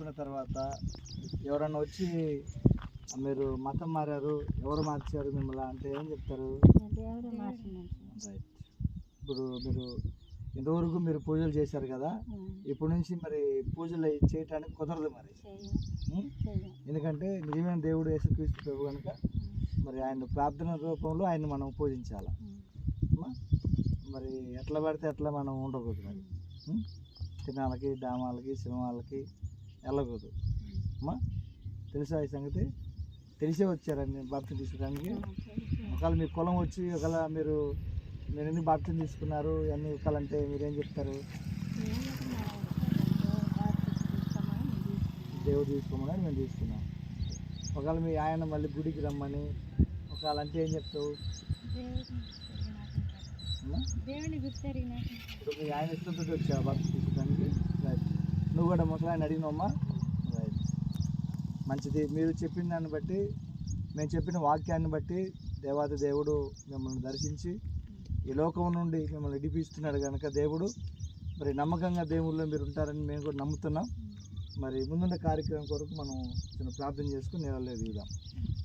తీసుకున్న తర్వాత ఎవరన్నా వచ్చి మీరు మతం మారారు ఎవరు మార్చారు మిమ్మల్ని? అంటే ఏం చెప్తారు? రైట్ ఇప్పుడు మీరు ఇంతవరకు మీరు పూజలు చేశారు కదా ఇప్పటి నుంచి మరి పూజలు చేయటానికి కుదరదు మరి. ఉం? ఎందుకంటే నిజమైన దేవుడు యేసుక్రీస్తు ప్రభు కనుక మరి ఆయన ప్రార్థన రూపంలో ఆయన మనం పూజించాలి? మరి ఎట్లా పడితే ఎట్లా మనం ఉండకూడదు మరి? తినాలకి డామాలకి సినిమాలకి వెళ్ళకూడదు అమ్మా తెలుసా ఈ సంగతి. తెలిసే వచ్చారండి బాప్తి తీసుకోవడానికి. ఒకవేళ మీ కులం వచ్చి ఒకవేళ మీరు మీరు ఎన్ని బాప్తిని తీసుకున్నారు ఎన్ని ఒకళ్ళంటే మీరేం చెప్తారు? దేవుడు తీసుకోమని మేము తీసుకున్నాం. ఒకవేళ మీ ఆయన మళ్ళీ గుడికి రమ్మని ఒకవేళ అంటే ఏం చెప్తావు? ఇప్పుడు మీ ఆయన ఇష్టంతో వచ్చావు భక్తి తీసుకోవడానికి? నువ్వు కూడా ముసలి ఆయన అడిగినావమ్మా. రైట్ మంచిది. మీరు చెప్పిన దాన్ని బట్టి మేము చెప్పిన వాక్యాన్ని బట్టి దేవాది దేవుడు మిమ్మల్ని దర్శించి ఈ లోకం నుండి మిమ్మల్ని ఇడిపిస్తున్నాడు కనుక దేవుడు. మరి నమ్మకంగా దేవుళ్ళు మీరు ఉంటారని మేము కూడా నమ్ముతున్నాం. మరి ముందున్న కార్యక్రమం కొరకు మనం చిన్న ప్రార్థన చేసుకుని నీళ్ళలో దిగుదాం.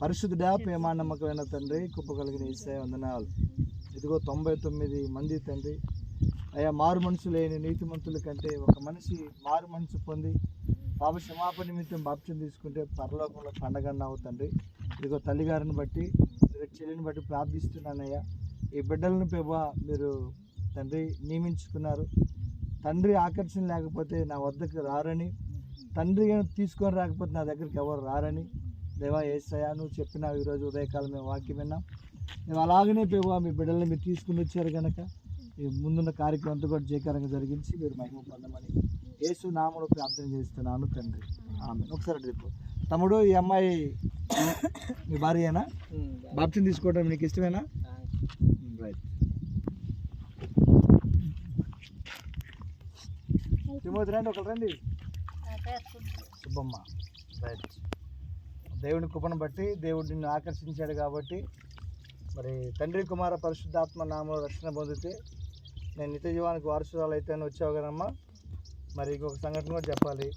పరిశుద్ధుడా ప్రేమా నమ్మకమైన తండ్రి కుప్ప కలిగిన ఈసాయ వందనాలు. ఇదిగో తొంభై తొమ్మిది మంది తండ్రి అయ్యా మారు మనసు లేని నీతిమంతుల కంటే ఒక మనిషి మారు మనసు పొంది పాప క్షమాపణ నిమిత్తం బాప్త్యం తీసుకుంటే పరలోకంలో పండగన్న అవుతండి ఇదిగో తల్లిగారిని బట్టి ఇదిగో చెల్లిని బట్టి ప్రార్థిస్తున్నానయ్యా. ఈ బిడ్డలను ప్రభా మీరు తండ్రి నియమించుకున్నారు. తండ్రి ఆకర్షణ లేకపోతే నా వద్దకు రారని తండ్రి తీసుకొని రాకపోతే నా దగ్గరికి ఎవరు రారని. దేవా ఏసయ్యా నువ్వు చెప్పినావు ఈరోజు ఉదయకాలం మేము వాక్యం విన్నాం. మేము అలాగనే ప్రభా మీ బిడ్డల్ని మీరు తీసుకుని వచ్చారు కనుక ముందున్న కార్యక్రమం అంతా కూడా జయకరంగా జరిగించి మీరు మహిమ పొందమని యేసు నామములో ప్రార్థన చేస్తున్నాను తండ్రి. ఆమె ఒకసారి తిప్పు. తమ్ముడు ఈ అమ్మాయి మీ భార్యేనా బాప్తిని తీసుకోవడం నీకు ఇష్టమేనా? రైట్ తిమోతి రండి ఒకరు రండి. సుబ్బమ్మ. రైట్ దేవుని కృపను బట్టి దేవుడు నిన్ను ఆకర్షించాడు కాబట్టి మరి తండ్రి కుమార పరిశుద్ధాత్మ నామంలో రక్షణ పొందితే నేను నిత్య జీవానికి వారసురాలు అయితే వచ్చావు కదమ్మా. మరి ఇంకొక సంఘటన కూడా చెప్పాలి.